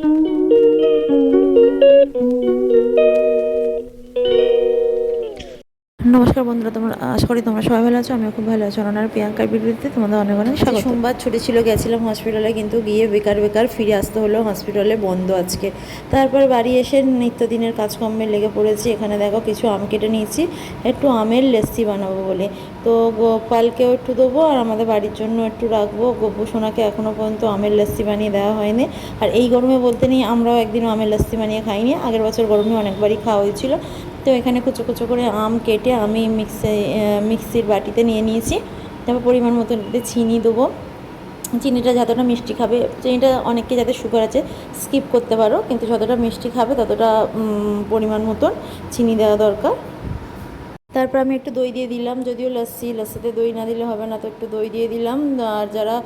Thank you. বন্ধুরা তোমরা আশা করি তোমরা সবাই ভালো আছো আমিও খুব ভালো আছো। অননার প্রিয়াঙ্কার বিরুদ্ধে তোমাদের অনেক অনেক স্বাগত। সোমবার ছুটি ছিল গেছিলাম হসপিটালে কিন্তু গিয়ে বেকার বেকার ফিরে আসতে হলো হসপিটালে বন্ধ আজকে। তারপর বাড়ি এসে নিত্যদিনের কাজকর্মে লেগে পড়েছি। এখানে দেখো কিছু আম কেটে নিয়েছি একটু আমের লেসি বানাবো বলে। তো গোপালকেও একটু দেবো আর আমাদের বাড়ির জন্য একটু রাখব। গোপু সোনাকে এখনও পর্যন্ত আমের লস্যি বানিয়ে দেওয়া হয়নি। আর এই গরমে বলতে নেই আমরাও একদিন আমের লস্যি বানিয়ে খাইনি। আগের বছর গরমে অনেকবারই খাওয়া হয়েছিল। তো এখানে কুচো কুচো করে আম কেটে আমি মিক্সি মিক্সির বাটিতে নিয়ে নিয়েছি। তারপর পরিমাণ মতো চিনি দেবো। চিনিটা যতটা মিষ্টি খাবে, চিনিটা অনেকে যাতে সুগার আছে স্কিপ করতে পারো, কিন্তু যতটা মিষ্টি খাবে, ততটা পরিমাণ মতন চিনি দেওয়া দরকার। তারপর আমি একটু দই দিয়ে দিলাম, যদিও লস্যি, লস্যিতে দই না দিলে হবে না, তো একটু দই দিয়ে দিলাম। আর যারা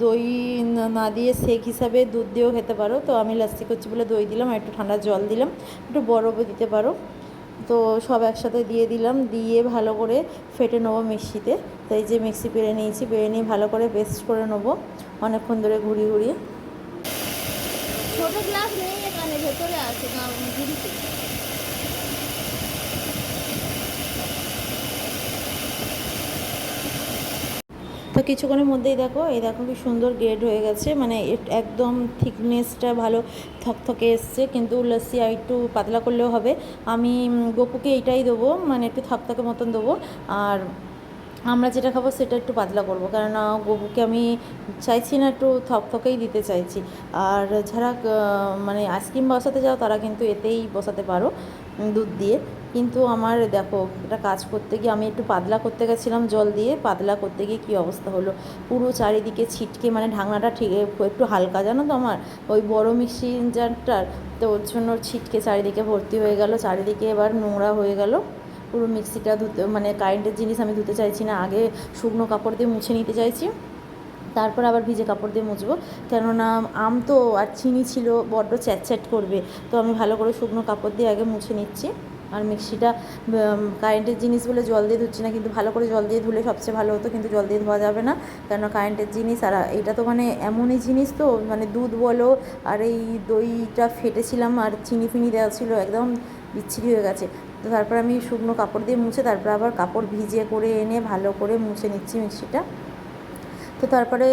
দই না- দিয়ে শেক হিসাবে দুধ দিয়েও খেতে পারো, তো আমি লস্যি করছি বলে দই দিলাম আর একটু ঠান্ডা জল দিলাম। একটু বরফও দিতে পারো। তো সব একসাথে দিয়ে দিলাম, দিয়ে ভালো করে ফেটে নেব মিক্সিতে। তো এই যে মিক্সি পেরে নিয়েছি, পেরে নিয়ে ভালো করে পেস্ট করে নেব অনেকক্ষণ ধরে ঘুরিয়ে ঘুরিয়ে। ছোটো গ্লাস নেই এখানে, ভেতরে আছে তো কিছুক্ষণের মধ্যেই দেখো, এই দেখো কি সুন্দর গ্রেড হয়ে গেছে। মানে একদম থিকনেসটা ভালো থকথকে এসছে, কিন্তু লস্যি আর একটু পাতলা করলেও হবে। আমি গপুকে এইটাই দেবো মানে একটু থকথকে মতন দেবো। আর আমরা যেটা খাব সেটা একটু পাতলা করব, কেননা গপুকে আমি চাইছি না একটু থকথকেই দিতে চাইছি। আর যারা মানে আইসক্রিম বসাতে যাও তারা কিন্তু এতেই বসাতে পারো দুধ দিয়ে। কিন্তু আমার দেখো এটা কাজ করতে গিয়ে আমি একটু পাতলা করতে গেছিলাম জল দিয়ে, পাতলা করতে গিয়ে কী অবস্থা হলো? পুরো চারিদিকে ছিটকে মানে ঢাকনাটা ঠিক একটু হালকা, জানো তো আমার? ওই বড় মিক্সি জারটার তো ওর জন্য ছিটকে চারিদিকে ভর্তি হয়ে গেল, চারিদিকে এবার নোংরা হয়ে গেল। পুরো মিক্সিটা ধুতে মানে কারেন্টের জিনিস আমি ধুতে চাইছি না, আগে শুকনো কাপড় দিয়ে মুছে নিতে চাইছি। তারপর আবার ভিজে কাপড় দিয়ে মুছবো। কেননা আম তো আর চিনি ছিল, বড্ড চ্যাট করবে। তো আমি ভালো করে শুকনো কাপড় দিয়ে আগে মুছে নিচ্ছি। আর মিক্সিটা কারেন্টের জিনিস বলে জল দিয়ে ধুচ্ছি না, কিন্তু ভালো করে জল দিয়ে ধুলে সবচেয়ে ভালো হতো, কিন্তু জল দিয়ে ধোয়া যাবে না কেন কারেন্টের জিনিস, আর এটা তো মানে এমনই জিনিস তো মানে দুধ বলো, আর এই দইটা ফেটেছিলাম, আর চিনি ফিনি দেওয়া ছিল, একদম বিচ্ছিরি হয়ে গেছে। তো তারপর আমি শুকনো কাপড় দিয়ে মুছে, তারপর আবার কাপড় ভিজিয়ে করে এনে ভালো করে মুছে নিচ্ছি মিক্সিটা। তো তারপরে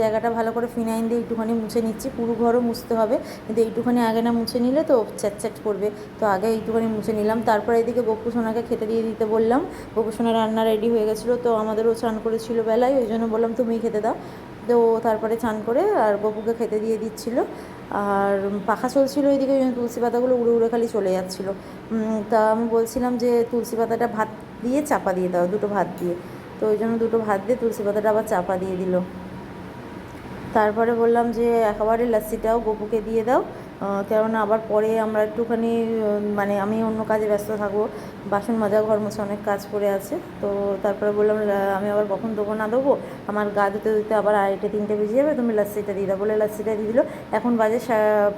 জায়গাটা ভালো করে ফিনাইল দিয়ে একটুখানি মুছে নিচ্ছি। পুরো ঘরও মুছতে হবে। কিন্তু এইটুখানি আগে না মুছে নিলে তো চ্যাট করবে। তো আগে এইটুখানি মুছে নিলাম। তারপরে এদিকে গপু সোনাকে খেতে দিয়ে দিতে বললাম। গপু সোনা রান্না রেডি হয়ে গেছিল। তো আমাদেরও চান করেছিল বেলায়। ওই জন্য বললাম, তুমিই খেতে দাও। তো তারপরে চান করে আর গপুকে খেতে দিয়ে দিচ্ছিল। আর পাখা চলছিল ওইদিকে। ওই জন্য তুলসী পাতাগুলো উড়ে উড়ে খালি চলে যাচ্ছিল। তা আমি বলছিলাম যে, তুলসী পাতাটা ভাত দিয়ে চাপা দিয়ে দাও। দুটো ভাত দিয়ে। তো ওই জন্য দুটো ভাত দিয়ে তুলসী পাতাটা আবার চাপা দিয়ে দিল। তারপরে বললাম যে, একেবারে লাস্সিটাও গপুকে দিয়ে দাও কেননা আবার পরে আমরা একটুখানি মানে আমি অন্য কাজে ব্যস্ত থাকব, বাসন মাজা, ঘর মোছা অনেক কাজ পড়ে আছে। তো তারপরে বললাম আমি আবার কখন দেবো না দেবো? আমার গা ধুতে ধুতে আবার আড়াইটে, তিনটে বেজে যাবে, তুমি লাস্সিটা দিয়ে দাও। বলে লাস্সিটা দিয়ে দিল। এখন বাজে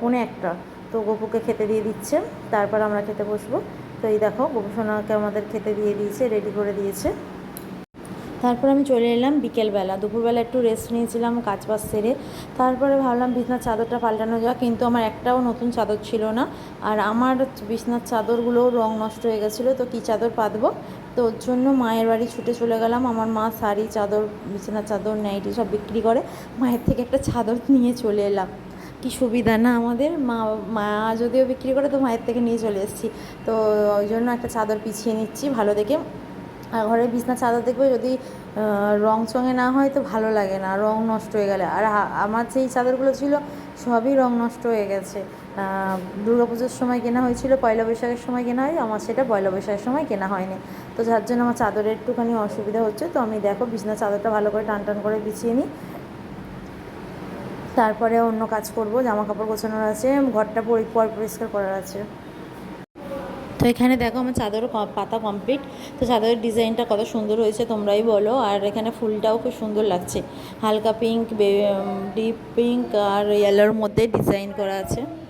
পৌনে একটা। তো গপুকে খেতে দিয়ে দিচ্ছে। তারপর আমরা খেতে বসবো। তো এই দেখো, গপু সোনাকে আমাদের খেতে দিয়ে দিয়েছে রেডি করে দিয়েছে। তারপর আমি চলে এলাম বিকেলবেলা। দুপুরবেলা একটু রেস্ট নিয়েছিলাম কাজ বাজ সেরে। তারপরে ভাবলাম বিছনার চাদরটা পাল্টানো যাক, কিন্তু আমার একটাও নতুন চাদর ছিল না। আর আমার বিছনার চাদরগুলোও রং নষ্ট হয়ে গেছিল, তো কী চাদর পাতবো? তো ওর জন্য মায়ের বাড়ি ছুটে চলে গেলাম। আমার মা শাড়ি, চাদর, বিছানার চাদর, নাইটি সব বিক্রি করে মায়ের থেকে একটা চাদর নিয়ে চলে এলাম। কি সুবিধা না আমাদের? মা মা যদিও বিক্রি করে, তো মায়ের থেকে নিয়ে চলে এসেছি। তো ওই জন্য একটা চাদর পিছিয়ে নিচ্ছি ভালো দেখে। আর ঘরের বিছনা চাদর দেখবে যদি রং চঙে না হয় তো ভালো লাগে না, রং নষ্ট হয়ে গেলে। আর আমার যেই চাদরগুলো ছিল সবই রং নষ্ট হয়ে গেছে। পুজোর সময় কেনা হয়েছিল, পয়লা বৈশাখের সময় কেনা হয়, আমার সেটা পয়লা বৈশাখের সময় কেনা হয়নি। তো যার জন্য আমার চাদরের একটুখানি অসুবিধা হচ্ছে, তো আমি দেখো বিছনা চাদরটা ভালো করে টান টান করে বিছিয়ে নিই। তারপরে অন্য কাজ করব, জামা কাপড় গোছানোর আছে, ঘরটা পরিষ্কার করার আছে। তো এখানে দেখো আমার চাদর ক- পাতা কমপ্লিট তো চাদরের ডিজাইনটা কত সুন্দর হয়েছে, তোমরাই বলো। আর এখানে ফুলটাও খুব সুন্দর লাগছে। হালকা পিঙ্ক ডিপ পিঙ্ক আর ইয়েলোর মধ্যে ডিজাইন করা আছে।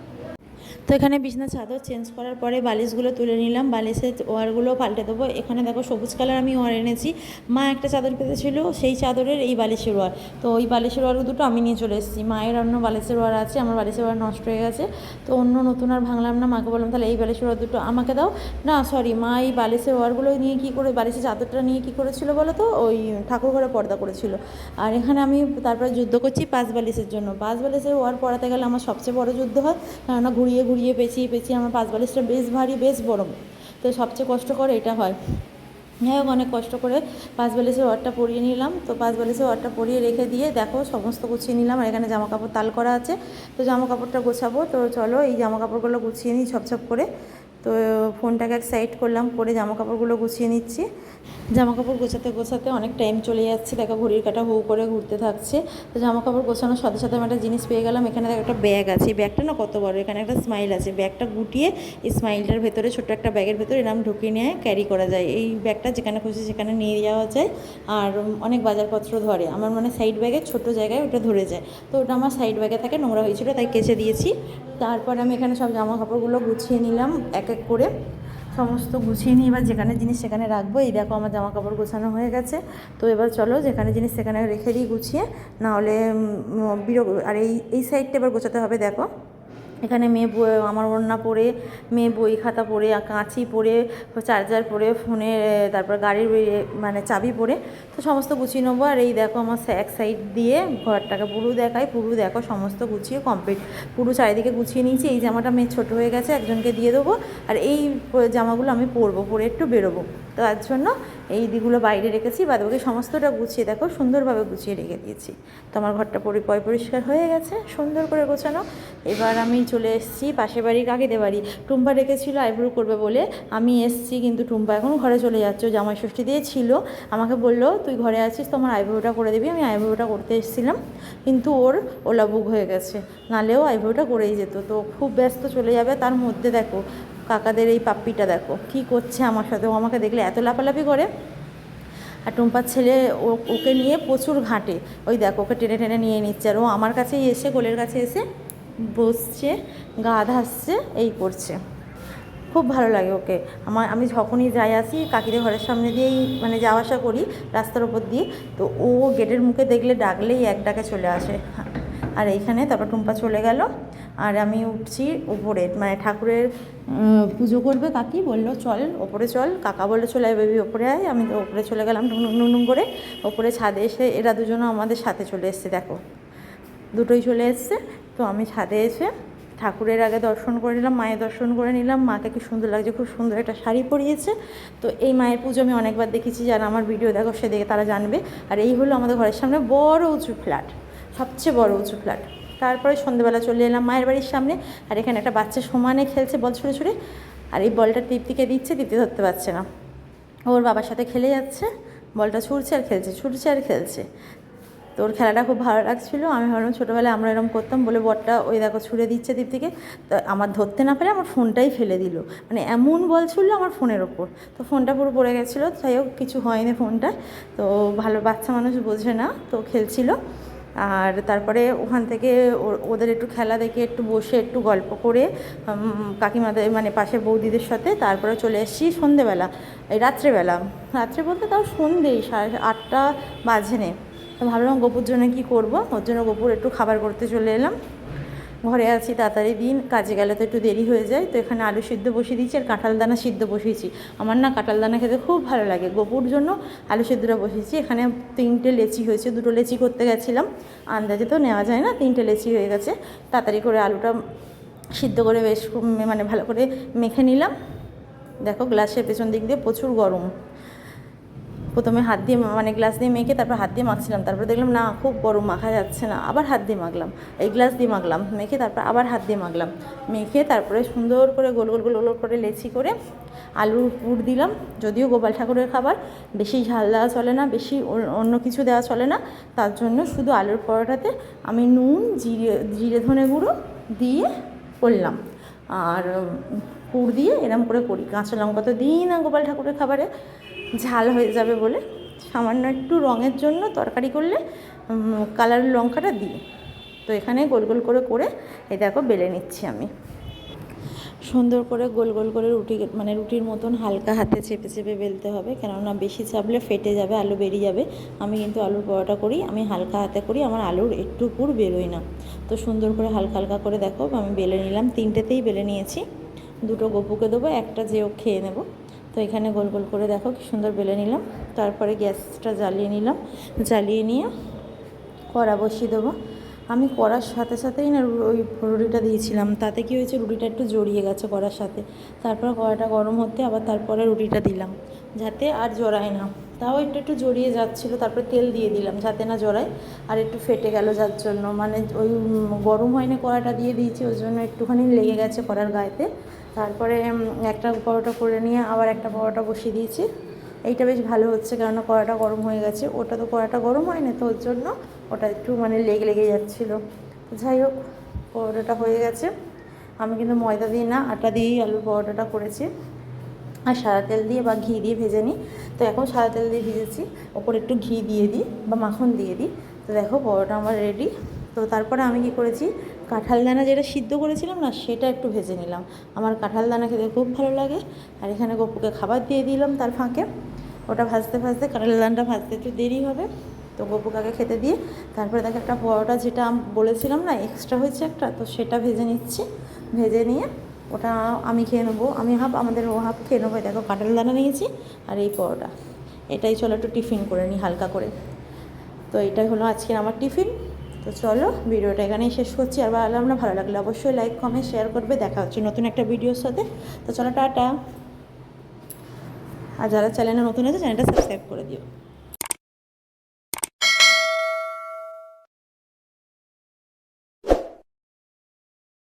তো এখানে বিছনা চাদর চেঞ্জ করার পরে বালিশগুলো তুলে নিলাম। বালিশের ওয়ারগুলো পাল্টে দেবো। এখানে দেখো সবুজ কালার আমি ওয়ার এনেছি। মা একটা চাদর পেতেছিল, সেই চাদরের এই বালিশের ওয়ার। তো ওই বালিশের ওয়ার দুটো আমি নিয়ে চলে এসেছি। মায়ের অন্য বালিশের ওয়ার আছে, আমার বালিশের ওয়ার নষ্ট হয়ে গেছে। তো অন্য নতুন আর ভাঙলাম না। মাকে বললাম, তাহলে এই বালিশের ওয়ার দুটো আমাকে দাও। না সরি মা এই বালিশের ওয়ারগুলো নিয়ে কী করে, বালিশের চাদরটা নিয়ে কী করেছিল বলো তো? ওই ঠাকুর ঘরে পর্দা করেছিল। আর এখানে আমি তারপরে যুদ্ধ করছি পাঁচ বালিশের জন্য। পাঁচ বালিশের ওয়ার পরাতে গেলে আমার সবচেয়ে বড় যুদ্ধ হয়, কেননা ঘুরিয়ে ঘুরিয়ে পেঁচিয়ে পেঁচিয়ে আমার পাঁচ বালিশটা বেশ ভারী, বেশ বড়। তো সবচেয়ে কষ্টকর এটা হয়। হ্যাঁ হোক, অনেক কষ্ট করে পাঁচ বালিশের ওয়ারটা পরিয়ে নিলাম। তো পাঁচ বালিশের ওয়ারটা পরিয়ে রেখে দিয়ে দেখো সমস্ত গুছিয়ে নিলাম। আর এখানে জামা কাপড় তাল করা আছে। তো জামা কাপড়টা গোছাবো। তো চলো এই জামা কাপড়গুলো গুছিয়ে নিই ছপছপ করে। তো ফোনটাকে এক সাইড করলাম, পরে জামা কাপড়গুলো গুছিয়ে নিচ্ছি। জামা কাপড় গোছাতে গোছাতে অনেক টাইম চলে যাচ্ছে। দেখো ঘড়ির কাটা হু করে ঘুরতে থাকছে। তো জামা কাপড় গোছানোর সাথে সাথে আমি একটা জিনিস পেয়ে গেলাম। এখানে একটা ব্যাগ আছে। এই ব্যাগটা না কত বড়? এখানে একটা স্মাইল আছে। ব্যাগটা গুটিয়ে এই স্মাইলটার ভেতরে ছোট্ট একটা ব্যাগের ভেতরে এরম ঢুকিয়ে নিয়ে ক্যারি করা যায়। এই ব্যাগটা যেখানে খুশি সেখানে নিয়ে যাওয়া যায়। আর অনেক বাজারপত্র ধরে। আমার মানে সাইড ব্যাগে ছোট জায়গায় ওটা ধরে যায়। তো ওটা আমার সাইড ব্যাগে থাকে, নোংরা হয়েছিল, তাই কেচে দিয়েছি। তারপর আমি এখানে সব জামা কাপড়গুলো গুছিয়ে নিলাম। এক এক করে সমস্ত গুছিয়ে নিই এবার যেখানে জিনিস সেখানে রাখব। এই দেখো আমার জামা কাপড় গোছানো হয়ে গেছে। তো এবার চলো যেখানে জিনিস সেখানে রেখে দিই গুছিয়ে। নাহলে বিরক আর এই এই সাইডটা এবার গোছাতে হবে, দেখো। এখানে মেয়ে আমার ওড়না পরে, মেয়ে বই খাতা পরে কাঁচি পরে, চার্জার পরে, ফোনে তারপর গাড়ির মানে চাবি পরে, তো সমস্ত গুছিয়ে নেব। আর এই দেখো আমার এক সাইড দিয়ে ঘরটাকে পুরো দেখায় পুরো দেখো সমস্ত গুছিয়ে কমপ্লিট পুরো চারিদিকে গুছিয়ে নিয়েছি, এই জামাটা মেয়ে ছোটো হয়ে গেছে, একজনকে দিয়ে দেবো। আর এই জামাগুলো আমি পরবো, পরে একটু বেরোবো। তো তার জন্য এই দিকগুলো বাইরে রেখেছি, বাদ বাকি সমস্তটা গুছিয়ে দেখো, সুন্দরভাবে গুছিয়ে রেখে দিয়েছি। তো আমার ঘরটা পরি, পয়, পরিষ্কার হয়ে গেছে, সুন্দর করে গোছানো। এবার আমি চলে এসেছি পাশের বাড়ি কাকিদের বাড়ি। টুম্পা রেখেছিল আইব্রো করবে বলে। আমি এসেছি, কিন্তু টুম্পা এখন ঘরে চলে যাচ্ছে জামাই ষষ্ঠী দিয়ে ছিল। আমাকে বলল, তুই ঘরে আছিস, তোমার আইব্রোটা করে দিবি। আমি আইব্রোটা করতে এসেছিলাম, কিন্তু ওর ওলা বুক হয়ে গেছে। নালেও আইব্রোটা করেই যেত, তো খুব ব্যস্ত চলে যাবে। তার মধ্যে দেখো কাকাদের এই পাপ্পিটা দেখো, কি করছে আমার সাথে। ও আমাকে দেখলে এত লাফালাফি করে। আর টুম্পার ছেলে ও, ওকে নিয়ে প্রচুর ঘাটে। ওই দেখো, ওকে টেনে টেনে নিয়ে নিচ্ছে। আর ও আমার কাছেই এসে, গোলের কাছে এসে বসছে, গা ধাসছে, এই করছে। খুব ভালো লাগে ওকে। আমার, আমি যখনই যাই আসি, কাকিদের ঘরের সামনে দিয়েই মানে যাওয়া আসা করি, রাস্তার ওপর দিয়ে। তো ও গেটের মুখে দেখলে ডাকলেই এক ডাকে চলে আসে। আর এইখানে তারপর টুম্পা চলে গেল। আর আমি উঠছি উপরে মানে ঠাকুরের পুজো করবে কাকি বলল, চল ওপরে চল। কাকা বলল, চলে আয় বেবি, ওপরে আয়। আমি তো ওপরে চলে গেলাম নুন নুন করে ওপরে ছাদে এসে এরা দুজনও আমাদের সাথে চলে এসছে, দেখো। দুটোই চলে এসছে, তো আমি ছাদে এসে ঠাকুরের আগে দর্শন করে নিলাম, মায়ের দর্শন করে নিলাম। মাকে কি সুন্দর লাগছে, খুব সুন্দর একটা শাড়ি পরিয়েছে। তো এই মায়ের পুজো আমি অনেকবার দেখেছি, যারা আমার ভিডিও দেখো সে দেখে তারা জানবে। আর এই হলো আমাদের ঘরের সামনে বড় উঁচু ফ্ল্যাট, সবচেয়ে বড় উঁচু ফ্ল্যাট। তারপরে সন্ধ্যেবেলা চলে এলাম মায়ের বাড়ির সামনে, আর এখানে একটা বাচ্চা সমানে খেলছে বল ছুড়ে ছুড়ে, আর এই বলটা তৃপ্তিকে দিচ্ছে তৃপ্তি ধরতে পারছে না। ওর বাবার সাথে খেলে যাচ্ছে, বলটা ছুটছে আর খেলছে ছুটছে আর খেলছে। তো ওর খেলাটা খুব ভালো লাগছিল, আমি ভাবলাম ছোটোবেলায় আমরা এরকম করতাম, বলে বলটা ওই দেখো ছুঁড়ে দিচ্ছে দীপ্তিকে। তো আমার ধরতে না পেরে আমার ফোনটাই ফেলে দিল। মানে এমন বল ছুড়লো আমার ফোনের ওপর। তো ফোনটা পুরো পড়ে গেছিল, যাই হোক, কিছু হয়নি ফোনটা। তো ভালো বাচ্চা মানুষ বোঝে না, তো খেলছিল। আর তারপরে ওখান থেকে ওদের একটু খেলা দেখে একটু বসে একটু গল্প করে কাকিমাদের মানে পাশে বৌদিদের সাথে তারপরে চলে এসেছি সন্ধেবেলা, এই রাত্রেবেলা। রাত্রে বলতে তাও সন্ধেই, সাড়ে আটটা বাজে নে। ভাবলাম গোপুর জন্য কী করব? ওর জন্য গোপুর একটু খাবার করতে চলে এলাম। ঘরে আছি, তাড়াতাড়ি দিন, কাজে গেলে তো একটু দেরি হয়ে যায়, তো এখানে আলু সিদ্ধ বসিয়ে দিয়েছি আর কাঁঠাল দানা সিদ্ধ বসিয়েছি। আমার না কাঁঠাল দানা খেতে খুব ভালো লাগে। গোপুর জন্য আলু সিদ্ধটা বসিয়েছি। এখানে তিনটে লেচি হয়েছে, দুটো লেচি করতে গেছিলাম। আন্দাজে তো নেওয়া যায় না, তিনটে লেচি হয়ে গেছে। তাড়াতাড়ি করে আলুটা সিদ্ধ করে বেশ মানে ভালো করে মেখে নিলাম। দেখো, গ্লাসের পেছন দিক দিয়ে প্রচুর গরম। প্রথমে হাত দিয়ে মানে গ্লাস দিয়ে মেখে তারপর হাত দিয়ে মাখছিলাম। তারপর দেখলাম, না, খুব গরম, মাখা যাচ্ছে না। আবার হাত দিয়ে মাখলাম। এই গ্লাস দিয়ে মাখলাম, মেখে তারপর আবার হাত দিয়ে মাখলাম। মেখে তারপরে সুন্দর করে গোল গোল গোল গোল করে লেচি করে আলুর পুর দিলাম। যদিও গোপাল ঠাকুরের খাবার বেশি ঝাল দেওয়া চলে না, বেশি অন্য কিছু দেওয়া চলে না, তার জন্য শুধু আলুর পরোটাতে আমি নুন, জিরে জিরে ধনে গুঁড়ো দিয়ে করলাম। আর পুর দিয়ে এরম করে করি। কাঁচা লঙ্কা তো দিই না গোপাল ঠাকুরের খাবারে। ঝাল হয়ে যাবে বলে। সামান্য একটু রঙের জন্য তরকারি করলে কালার লঙ্কাটা দিই তো এখানে গোল গোল করে করে, এই দেখো বেলে নিচ্ছি আমি। সুন্দর করে গোল গোল করে রুটি মানে রুটির মতন হালকা হাতে চেপে চেপে বেলতে হবে। কেননা বেশি চাপলে ফেটে যাবে, আলু বেরিয়ে যাবে। আমি কিন্তু আলুর পরোটা করি, আমি হালকা হাতে করি, আমার আলুর একটু পুর বেরোয় না। তো সুন্দর করে হালকা হালকা করে দেখো, আমি বেলে নিলাম। তিনটেতেই বেলে নিয়েছি। দুটো গপুকে দেবো, একটা যেও খেয়ে নেব। তো এখানে গোল গোল করে দেখো কি সুন্দর বেলে নিলাম। তারপরে গ্যাসটা জ্বালিয়ে নিলাম। জ্বালিয়ে নিয়ে কড়া বসিয়ে দেবো। আমি কড়ার সাথে সাথেই না ওই রুটিটা দিয়েছিলাম। তাতে কি হয়েছে? রুটিটা একটু জড়িয়ে গেছে কড়ার সাথে। তারপর কড়াটা গরম হতে আবার তারপরে রুটিটা দিলাম। যাতে আর জড়ায় না। তাও একটু একটু জড়িয়ে যাচ্ছিল। তারপরে তেল দিয়ে দিলাম যাতে না জড়ায়। আর একটু ফেটে গেল যার জন্য। মানে ওই গরম হয়নি কড়াটা দিয়ে দিয়েছি। ওই জন্য একটুখানি লেগে গেছে কড়ার গায়েতে। তারপরে একটা পরোটা করে নিয়ে আবার একটা পরোটা বসিয়ে দিয়েছি। এইটা বেশ ভালো হচ্ছে কেননা কড়াটা গরম হয়ে গেছে। ওটা তো কড়াটা গরম হয় না তো ওর জন্য। ওটা একটু মানে লেগে লেগে যাচ্ছিল। যাই হোক, পরোটাটা হয়ে গেছে। আমি কিন্তু ময়দা দিয়ে না, আটা দিয়েই আলুর পরোটাটা করেছি। আর সাদা তেল দিয়ে বা ঘি দিয়ে ভেজে নিই। তো এখন সাদা তেল দিয়ে ভেজেছি। ওপরে একটু ঘি দিয়ে দিই বা মাখন দিয়ে দিই। তো দেখো পরোটা আমার রেডি তো তারপরে আমি কি করেছি কাঁঠাল দানা যেটা সিদ্ধ করেছিলাম না, সেটা একটু ভেজে নিলাম। আমার কাঁঠাল দানা খেতে খুব ভালো লাগে। আর এখানে গপুকে খাবার দিয়ে দিলাম তার ফাঁকে। ওটা ভাজতে ভাজতে কাঁঠাল দানাটা ভাজতে একটু দেরি হবে। তো গপুকাকে খেতে দিয়ে, তারপরে দেখো একটা পরোটা যেটা বলেছিলাম না এক্সট্রা হয়েছে একটা, তো সেটা ভেজে নিচ্ছি। ভেজে নিয়ে ওটা আমি খেয়ে নেব। আমি হাফ, আমাদের ও হাফ খেয়ে নেব। দেখো কাঁঠাল দানা নিয়েছি আর এই পরোটা। এটাই চলো একটু টিফিন করে নিই হালকা করে। তো এটাই হলো আজকের আমার টিফিন। তো চলো, ভিডিওটা এখানেই শেষ করছি। আর ভালো আমরা ভালো লাগলে অবশ্যই লাইক কমেন্ট শেয়ার করবে। দেখা হচ্ছে নতুন একটা ভিডিওর সাথে। তো চলো, টাটা। আর যারা চ্যানেলে নতুন আছে চ্যানেলটা সাবস্ক্রাইব করে দিও।